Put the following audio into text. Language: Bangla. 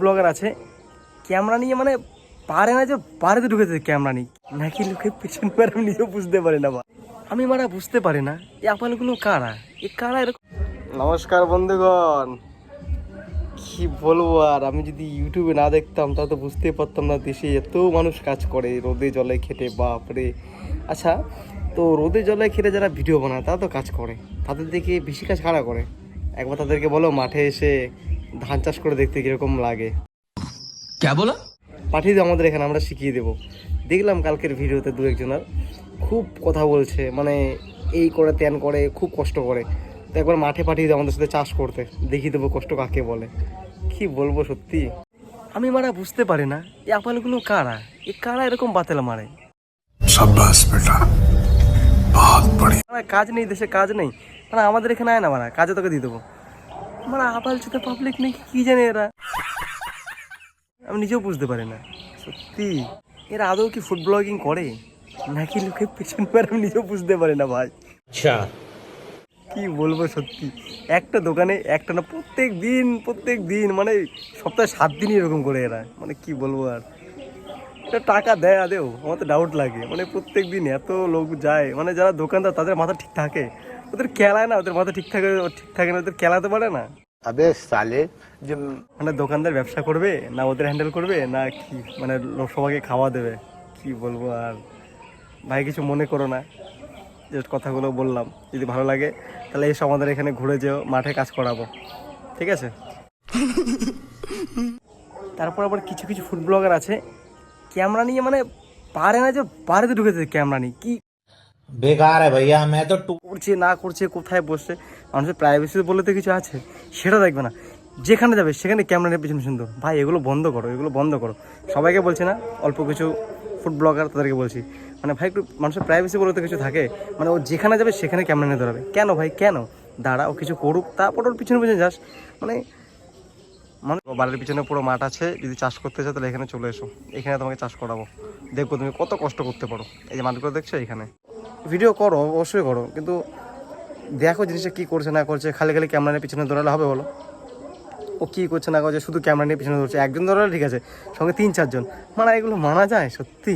ব্লগার আছে, ক্যামেরা নিয়ে মানে পারে না যে পারেতে ঢুকেছে ক্যামেরা নিয়ে। নাকি লোকে পিছন পারে আমি বুঝতে পারি না আমি মারা বুঝতে পারি না, এই আপালগুলো কারা? এ কারা এরকম? নমস্কার বন্ধুগণ। কি বলব আর, আমি যদি ইউটিউবে না দেখতাম তা তো বুঝতেই পারতাম না দেশে এত মানুষ কাজ করে, রোদে জলে খেটে, বাপরে। আচ্ছা তো রোদে জলে খেটে যারা ভিডিও বানায়, তারা তো কাজ করে। তাদের দেখে বেশি কাজ কারা করে? একবার তাদেরকে বলো, মাঠে এসে ধান চাষ করে দেখতে কীরকম লাগে। কে বলো? পাঠিয়ে দেবো আমাদের এখানে আমরা শিখিয়ে দেবো। দেখলাম কালকের ভিডিওতে দু একজনার খুব কথা বলছে মানে এই করে ত্যান করে খুব কষ্ট করে। তো একবার মাঠে পাঠিয়ে দেবো আমাদের সাথে চাষ করতে দেখিয়ে দেবো কষ্ট কাকে বলে। কি বলব সত্যি? আমি মারা বুঝতে পারি না এই আপালগুলো কারা? এ কারা এরকম বাতেল মারে? কাজ নেই দেশে কাজ নেই। মানে আমাদের এখানে আয় না মারা কাজে তোকে দিয়ে দেবো। মানে আবাল চোখে পাবলিক নাকি কি জানে এরা? আমি নিজেও বুঝতে পারি না। সত্যি? এরা আদৌ কি ফুড ব্লগিং করে? নাকি লোকে পেছন পারে আমি নিজেও বুঝতে পারি না ভাই। আচ্ছা। কি বলব সত্যি? একটা দোকানে একটা না প্রত্যেক দিন প্রত্যেক দিন মানে সপ্তাহে সাত দিনই এরকম করে এরা। মানে কি বলব আর? এটা টাকা দেয় আদেও আমার তো ডাউট লাগে। মানে প্রত্যেক দিন এত লোক যায় মানে যারা দোকানদার তাদের মাথা ঠিক থাকে। ওদের খেলায় না ওদের মাথা ঠিক থাকে ঠিক থাকে না ওদের খেলাতে পারে না। আবে সালে যে মানে দোকানদার ব্যবসা করবে না ওদের হ্যান্ডেল করবে না কি মানে সবাইকে খাওয়া দেবে কি বলব আর? ভাই কিছু মনে করো না। যে কথাগুলো বললাম যদি ভালো লাগে তাহলে এসে আমাদের এখানে ঘুরে যেও মাঠে কাজ করাবো। ঠিক আছে? তারপর আবার কিছু কিছু ফুড ব্লগার আছে। ক্যামেরা নিয়ে মানে পারে না যে পারে ঢুকেছে ক্যামেরা নিয়ে কি বেকার ভাইয়া আমি তো করছে না করছে কোথায় বসছে? মানুষের প্রাইভেসি বলে তো কিছু আছে। সেটা দেখবে না। যেখানে যাবে সেখানে ক্যামেরা পিছনে সুন্দর ভাই এগুলো বন্ধ করো এগুলো বন্ধ করো। সবাইকে বলছি না অল্প কিছু ফুড ব্লগার তাদেরকে বলছি। মানে ভাই একটু মানুষের প্রাইভেসি বলে তো কিছু থাকে? মানে ও যেখানে যাবে সেখানে ক্যামেরা নিয়ে ধরাবে কেন ভাই কেন? দাঁড়া ও কিছু করুক তারপর ওর পিছনে পিছনে যাস। মানে মানে বাড়ির পিছনে পুরো মাঠ আছে। যদি চাষ করতে চাও তাহলে এখানে চলে এসো। এখানে তোমাকে চাষ করাবো। দেখব তুমি কত কষ্ট করতে পারো। এই যে মাঠগুলো দেখছ এখানে ভিডিও করো, অবশ্যই করো। কিন্তু দেখো জিনিসটা কী করছে, না করছে, খালি খালি ক্যামেরা নিয়ে পিছনে দৌড়ালে হবে বলো। ও কী করছে, না করছে, শুধু ক্যামেরা নিয়ে পিছনে দৌড়ছে। একজন দৌড়ালে ঠিক আছে, সঙ্গে তিন চারজন। মানে এগুলো মানা যায়, সত্যি?